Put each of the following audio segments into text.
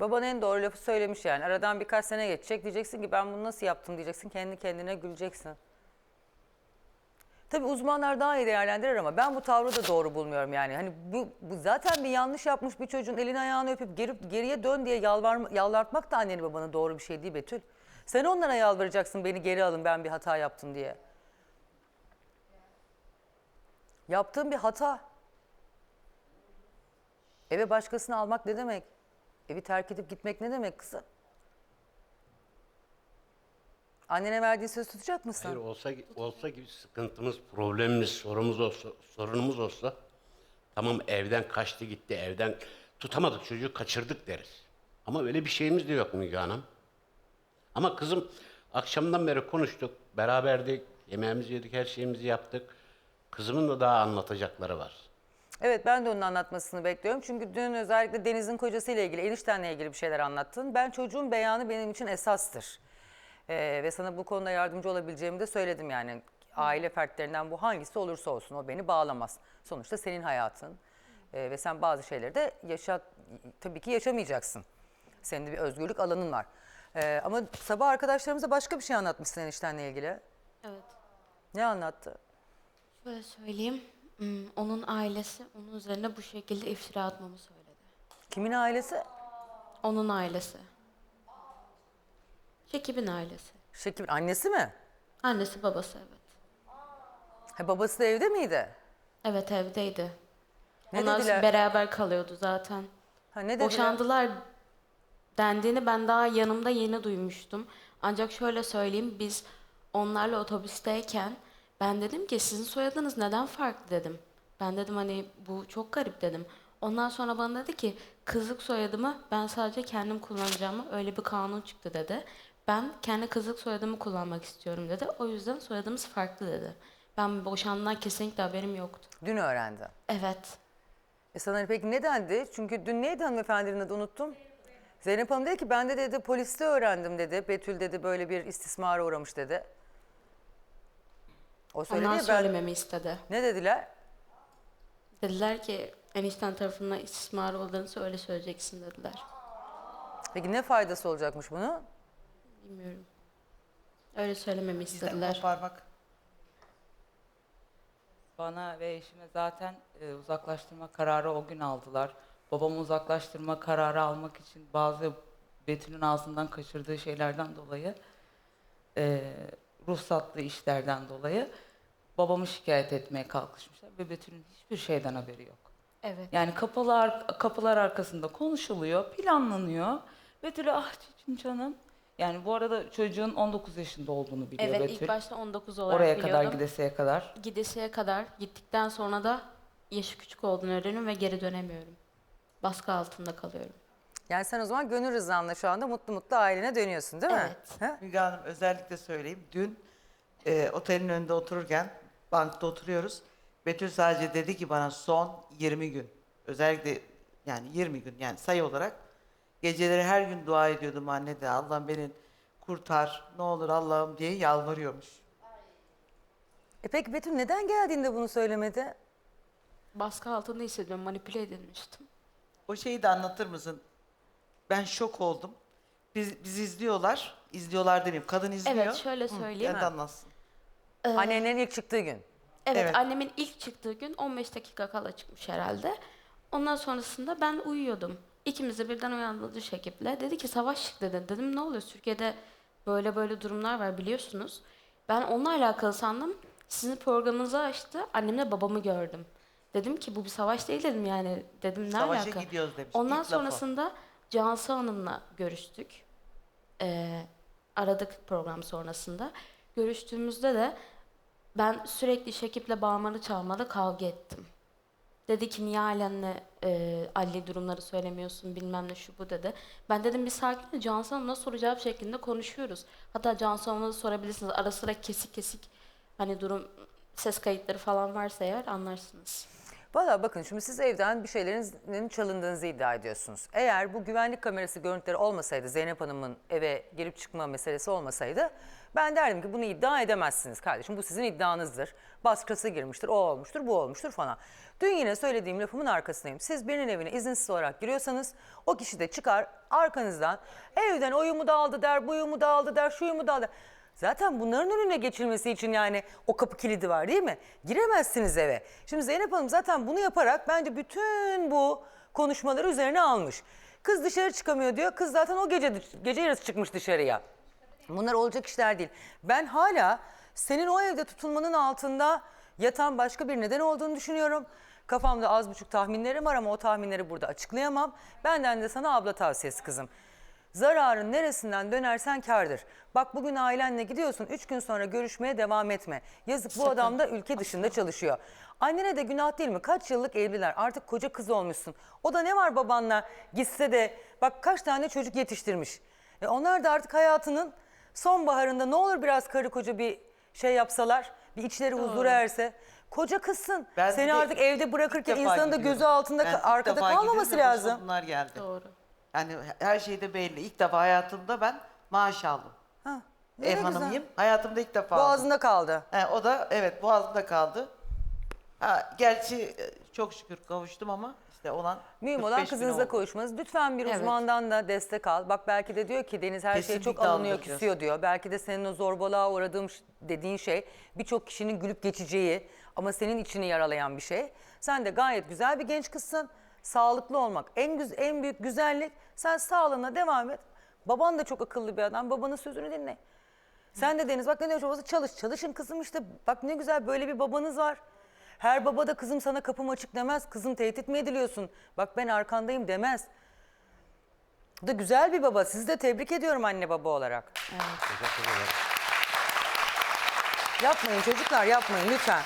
Baban en doğru lafı söylemiş yani. Aradan birkaç sene geçecek. Diyeceksin ki ben bunu nasıl yaptım diyeceksin. Kendi kendine güleceksin. Tabii uzmanlar daha iyi değerlendirir ama ben bu tavrı da doğru bulmuyorum yani. Hani bu, bu zaten bir yanlış yapmış bir çocuğun elini ayağını öpüp geri, geriye dön diye yalvar, yalvartmak da anneni babanı doğru bir şey değil Betül. Sen onlara yalvaracaksın beni geri alın ben bir hata yaptım diye. Yaptığın bir hata. Eve başkasını almak ne demek? Evi terk edip gitmek ne demek kızım? Annene verdiğin söz tutacak mısın? Hayır olsa olsa gibi sıkıntımız, problemimiz, sorumuz olsa, sorunumuz olsa tamam evden kaçtı gitti, evden tutamadık çocuğu kaçırdık deriz. Ama öyle bir şeyimiz de yok Müge Hanım. Ama kızım akşamdan beri konuştuk, beraberdik, yemeğimizi yedik, her şeyimizi yaptık. Kızımın da daha anlatacakları var. Evet ben de onun anlatmasını bekliyorum. Çünkü dün özellikle Deniz'in kocasıyla ilgili, eniştenle ilgili bir şeyler anlattın. Ben çocuğun beyanı benim için esastır. Ee, ve sana bu konuda yardımcı olabileceğimi de söyledim yani. Aile fertlerinden bu hangisi olursa olsun o beni bağlamaz. Sonuçta senin hayatın. Ee, ve sen bazı şeyleri de yaşa, tabii ki yaşamayacaksın. Senin de bir özgürlük alanın var. Ee, ama sabah arkadaşlarımıza başka bir şey anlatmışsın eniştenle ilgili. Evet. Ne anlattı? Şöyle söyleyeyim. Hmm, Onun ailesi onun üzerine bu şekilde iftira atmamı söyledi. Kimin ailesi? Onun ailesi. Şekib'in ailesi. Şekil annesi mi? Annesi babası evet. Ha, babası da evde miydi? Evet evdeydi. Ne Onlar dediler? beraber kalıyordu zaten. Ha, ne dediler? Boşandılar dendiğini ben daha yanımda yeni duymuştum. Ancak şöyle söyleyeyim biz onlarla otobüsteyken ben dedim ki sizin soyadınız neden farklı dedim. Ben dedim hani bu çok garip dedim. Ondan sonra bana dedi ki kızlık soyadımı ben sadece kendim kullanacağımı öyle bir kanun çıktı dedi. Ben kendi kızlık soyadımı kullanmak istiyorum dedi. O yüzden soyadımız farklı dedi. Ben boşandığından kesinlikle haberim yoktu. Dün öğrendi. Evet. E sana peki ne dendi? Çünkü dün neydi hanımefendinin adı unuttum. Zeynep Hanım dedi ki ben de dedi poliste öğrendim dedi. Betül dedi böyle bir istismara uğramış dedi. O söyledi Onlar ya ben... söylememi istedi. Ne dediler? Dediler ki enişten tarafından istismar olduğunu öyle söyleyeceksin dediler. Peki ne faydası olacakmış bunu? Bilmiyorum. Öyle söylememi istediler. koparmak. Bana ve eşime zaten e, uzaklaştırma kararı o gün aldılar. Babamı uzaklaştırma kararı almak için bazı Betül'ün ağzından kaçırdığı şeylerden dolayı, e, ruhsatlı işlerden dolayı babamı şikayet etmeye kalkışmışlar ve Betül'ün hiçbir şeyden haberi yok. Evet. Yani kapılar kapılar arkasında konuşuluyor, planlanıyor. Betül'e ah çocuğum canım. Yani bu arada çocuğun 19 yaşında olduğunu biliyor Evet Betül. ilk başta 19 olarak Oraya biliyordum. kadar gideseye kadar. Gidesiye kadar gittikten sonra da yaşı küçük olduğunu öğreniyorum ve geri dönemiyorum. Baskı altında kalıyorum. Yani sen o zaman gönül rızanla şu anda mutlu mutlu ailene dönüyorsun değil mi? Evet. Ha? Müge Hanım özellikle söyleyeyim. Dün e, otelin önünde otururken bankta oturuyoruz. Betül sadece dedi ki bana son 20 gün. Özellikle yani 20 gün yani sayı olarak geceleri her gün dua ediyordum anne de Allah'ım beni kurtar ne olur Allah'ım diye yalvarıyormuş. E peki Betül neden geldiğinde bunu söylemedi? Baskı altında hissediyorum. Manipüle edilmiştim. O şeyi de anlatır mısın? Ben şok oldum. Biz, biz izliyorlar. İzliyorlar demeyeyim. Kadın izliyor. Evet şöyle söyleyeyim. Kendi anlatsın. Annenin ilk çıktığı gün. Evet, Evet. annemin ilk çıktığı gün 15 dakika kala çıkmış herhalde. Ondan sonrasında ben uyuyordum. İkimiz de birden uyandırdı Şekip'le. Dedi ki savaş çıktı dedi. Dedim ne oluyor Türkiye'de böyle böyle durumlar var biliyorsunuz. Ben onunla alakalı sandım. Sizin programınızı açtı. Annemle babamı gördüm. Dedim ki bu bir savaş değil dedim yani. Dedim ne Savaşa alaka? gidiyoruz demiş. Ondan İlk lafı. sonrasında Cansu Hanım'la görüştük. Ee, aradık program sonrasında. Görüştüğümüzde de ben sürekli Şekip'le bağırmalı çalmalı kavga ettim. Dedi ki niye ailenle e, Ali durumları söylemiyorsun bilmem ne şu bu dedi. Ben dedim bir sakin ol Cansu Hanım'la soru cevap şeklinde konuşuyoruz. Hatta Cansu Hanım'a da sorabilirsiniz. Ara sıra kesik kesik hani durum ses kayıtları falan varsa eğer anlarsınız. Valla bakın şimdi siz evden bir şeylerin çalındığınızı iddia ediyorsunuz. Eğer bu güvenlik kamerası görüntüleri olmasaydı, Zeynep Hanım'ın eve girip çıkma meselesi olmasaydı ben derdim ki bunu iddia edemezsiniz kardeşim. Bu sizin iddianızdır. Baskısı girmiştir, o olmuştur, bu olmuştur falan. Dün yine söylediğim lafımın arkasındayım. Siz birinin evine izinsiz olarak giriyorsanız o kişi de çıkar arkanızdan evden oyumu da aldı der, buyumu da aldı der, şuyumu da aldı der. Zaten bunların önüne geçilmesi için yani o kapı kilidi var değil mi? Giremezsiniz eve. Şimdi Zeynep Hanım zaten bunu yaparak bence bütün bu konuşmaları üzerine almış. Kız dışarı çıkamıyor diyor. Kız zaten o gece gece yarısı çıkmış dışarıya. Bunlar olacak işler değil. Ben hala senin o evde tutulmanın altında yatan başka bir neden olduğunu düşünüyorum. Kafamda az buçuk tahminlerim var ama o tahminleri burada açıklayamam. Benden de sana abla tavsiyesi kızım. Zararın neresinden dönersen kardır. Bak bugün ailenle gidiyorsun, üç gün sonra görüşmeye devam etme. Yazık bu adam da ülke dışında çalışıyor. Annene de günah değil mi? Kaç yıllık evliler, artık koca kız olmuşsun. O da ne var babanla gitse de bak kaç tane çocuk yetiştirmiş. E onlar da artık hayatının sonbaharında ne olur biraz karı koca bir şey yapsalar, bir içleri huzura erse. Koca kızsın. Ben Seni bir de artık evde bırakırken defa insanın da gidiyorum. gözü altında Ben ilk arkada defa kalmaması başıma lazım. Bunlar geldi. Doğru. Yani her şeyde belli. İlk defa hayatımda ben maaş aldım. Ha, ne Ev güzel. hanımıyım. Hayatımda ilk defa aldım. Boğazında kaldı. He, o da evet boğazımda kaldı. Ha, gerçi e, çok şükür kavuştum ama işte olan Mühim 45 olan bin kızınızla oldu. konuşmanız. Lütfen bir Evet. uzmandan da destek al. Bak belki de diyor ki Deniz her şeye çok Kesinlikle alınıyor, alınacağız. küsüyor diyor. Belki de senin o zorbalığa uğradığım ş- dediğin şey birçok kişinin gülüp geçeceği ama senin içini yaralayan bir şey. Sen de gayet güzel bir genç kızsın. Sağlıklı olmak en güz en büyük güzellik. Sen sağlığına devam et. Baban da çok akıllı bir adam. Babanın sözünü dinle. Sen de Deniz bak ne demiş babası çalış. Çalışın kızım işte. Bak ne güzel böyle bir babanız var. Her baba da kızım sana kapım açık demez. Kızım tehdit mi ediliyorsun? Bak ben arkandayım demez. Bu da güzel bir baba. Sizi de tebrik ediyorum anne baba olarak. Yapmayın çocuklar yapmayın lütfen.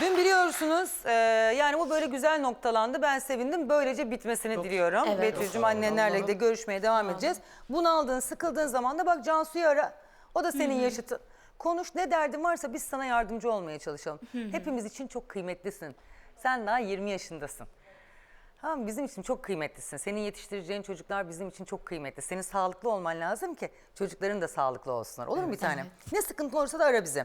Dün biliyorsunuz e, yani bu böyle güzel noktalandı. Ben sevindim. Böylece bitmesini diliyorum. Evet. Betül'cüm annenlerle de görüşmeye devam edeceğiz. Bunaldığın, sıkıldığın zaman da bak Cansu'yu ara. O da senin yaşıtın. Konuş ne derdin varsa biz sana yardımcı olmaya çalışalım. Hepimiz için çok kıymetlisin. Sen daha 20 yaşındasın. Tamam bizim için çok kıymetlisin. Senin yetiştireceğin çocuklar bizim için çok kıymetli. Senin sağlıklı olman lazım ki çocukların da sağlıklı olsunlar. Olur mu bir tane? Ne sıkıntı olursa da ara bizi.